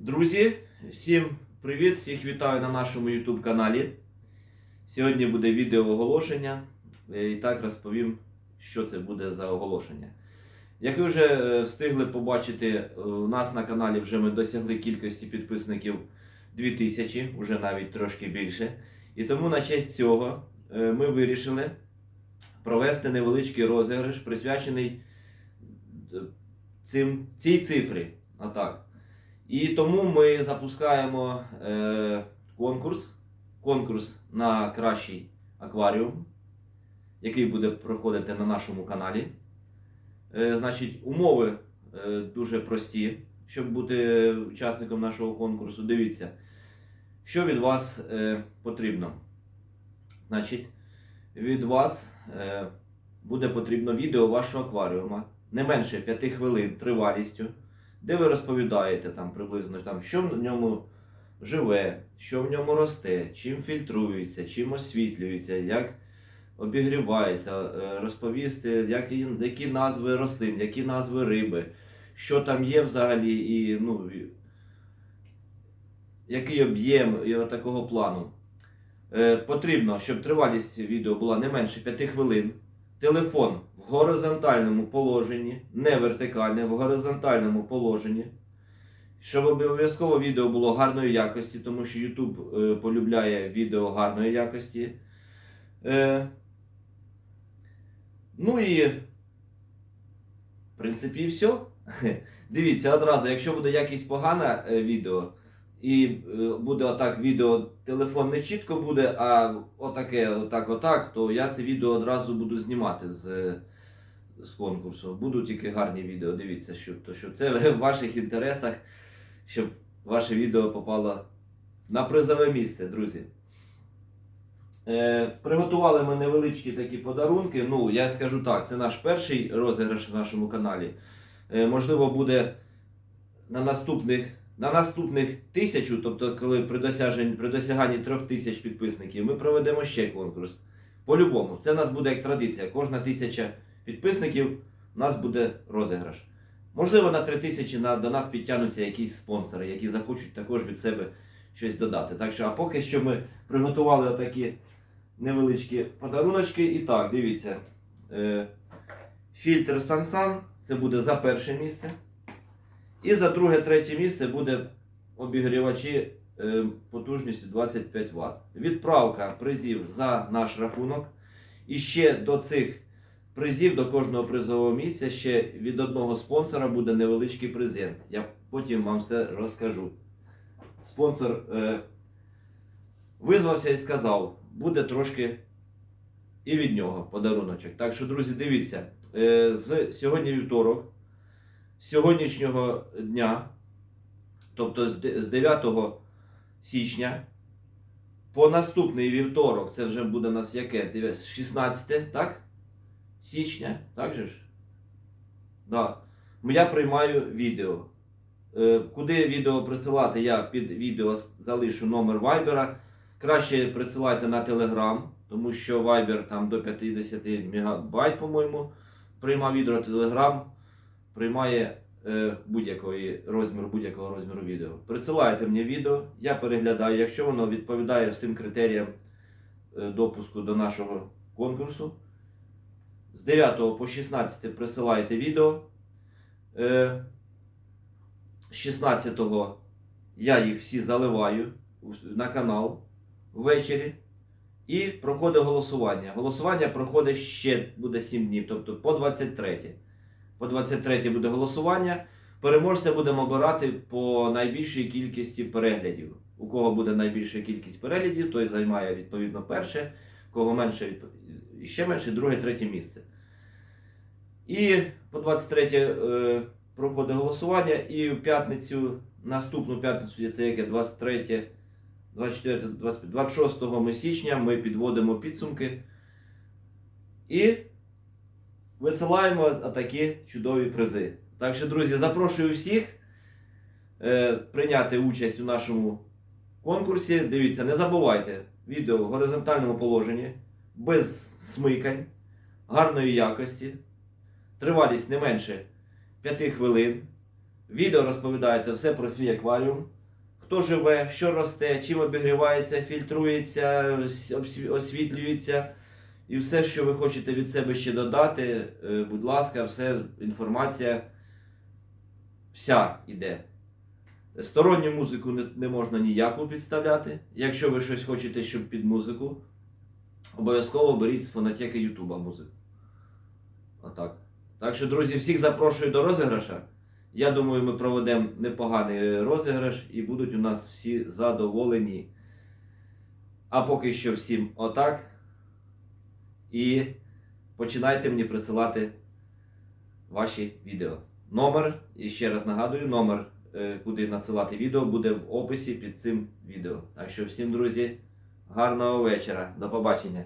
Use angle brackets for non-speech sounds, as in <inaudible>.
Друзі, всім привіт! Всіх вітаю на нашому YouTube каналі. Сьогодні буде відео оголошення. Е, І так розповім, що це буде за оголошення. Як ви вже е, встигли побачити, е, у нас на каналі вже ми досягли кількості підписників 2000, вже навіть трошки більше. І тому на честь цього ми вирішили провести невеличкий розіграш, присвячений цим, цій цифрі. Отак. І тому ми запускаємо е, конкурс. Конкурс на кращий акваріум, який буде проходити на нашому каналі. Е, значить, умови е, дуже прості, щоб бути учасником нашого конкурсу. Дивіться, що від вас е, потрібно. Значить, від вас е, буде потрібно відео вашого акваріума не менше 5 хвилин тривалістю де ви розповідаєте там приблизно, там, що в ньому живе, що в ньому росте, чим фільтрується, чим освітлюється, як обігрівається, е, розповісти, які, які назви рослин, які назви риби, що там є взагалі, і ну, який об'єм такого плану. Е, потрібно, щоб тривалість відео була не менше 5 хвилин. Телефон в горизонтальному положенні, не вертикальне, в горизонтальному положенні. Щоб обов'язково відео було гарної якості, тому що YouTube е, полюбляє відео гарної якості. Е, ну і, в принципі, все. <laughs> Дивіться, одразу, якщо буде якість погана е, відео, і е, буде отак відео, телефон не чітко буде, а отаке, отак, отак, то я це відео одразу буду знімати з, з конкурсу. Будуть тільки гарні відео. Дивіться, що, то, що це в ваших інтересах, щоб ваше відео попало на призове місце, друзі. Е, приготували ми невеличкі такі подарунки. Ну, я скажу так, це наш перший розіграш в нашому каналі. Е, можливо, буде на наступних на наступних тисячу, тобто коли при досяженні, при досяганні трьох тисяч підписників, ми проведемо ще конкурс. По-любому, це в нас буде як традиція. Кожна тисяча підписників у нас буде розіграш. Можливо, на три тисячі до нас підтягнуться якісь спонсори, які захочуть також від себе щось додати. Так що, а поки що ми приготували отакі невеличкі подаруночки. І так, дивіться. Е, фільтр Сансан, це буде за перше місце. І за друге, третє місце буде обігрівачі е, потужністю 25 Вт. Відправка призів за наш рахунок. І ще до цих призів, до кожного призового місця, ще від одного спонсора буде невеличкий презент. Я потім вам все розкажу. Спонсор е, визвався і сказав, буде трошки і від нього подаруночок. Так що, друзі, дивіться, е, з сьогодні вівторок сьогоднішнього дня, тобто з 9 січня, по наступний вівторок, це вже буде у нас яке? 16, так? Січня, так же ж? Да. Я приймаю відео. Е, Куди відео присилати, я під відео залишу номер Viber. Краще присилайте на Telegram, тому що Viber там до 50 МБ, по-моєму, приймав відео, Telegram приймає е, будь-якої розміру, будь-якого розміру відео. Присилайте мені відео, я переглядаю, якщо воно відповідає всім критеріям е, допуску до нашого конкурсу. З 9 по 16 присилаєте відео. Е, з 16 я їх всі заливаю на канал ввечері. І проходить голосування. Голосування проходить ще буде 7 днів, тобто по 23. По 23 буде голосування. Переможця будемо обирати по найбільшій кількості переглядів. У кого буде найбільша кількість переглядів, той займає відповідно перше, кого менше, ще менше, друге, третє місце. І по 23 е, проходить голосування, і в п'ятницю, наступну п'ятницю, це яке 23, 24, 25, 26 ми січня ми підводимо підсумки. І висилаємо такі чудові призи. Так що, друзі, запрошую всіх е, прийняти участь у нашому конкурсі. Дивіться, не забувайте, відео в горизонтальному положенні, без смикань, гарної якості, тривалість не менше 5 хвилин. Відео розповідаєте все про свій акваріум. Хто живе, що росте, чим обігрівається, фільтрується, освітлюється. І все, що ви хочете від себе ще додати, е, будь ласка, все, інформація вся іде. Сторонню музику не можна ніяку підставляти. Якщо ви щось хочете, щоб під музику, обов'язково беріть з фонотеки Ютуба музику. Отак. Так що, друзі, всіх запрошую до розіграша. Я думаю, ми проведемо непоганий розіграш і будуть у нас всі задоволені. А поки що всім отак. І починайте мені присилати ваші відео. Номер, і ще раз нагадую, номер, е, куди надсилати відео, буде в описі під цим відео. Так що всім, друзі, гарного вечора. До побачення.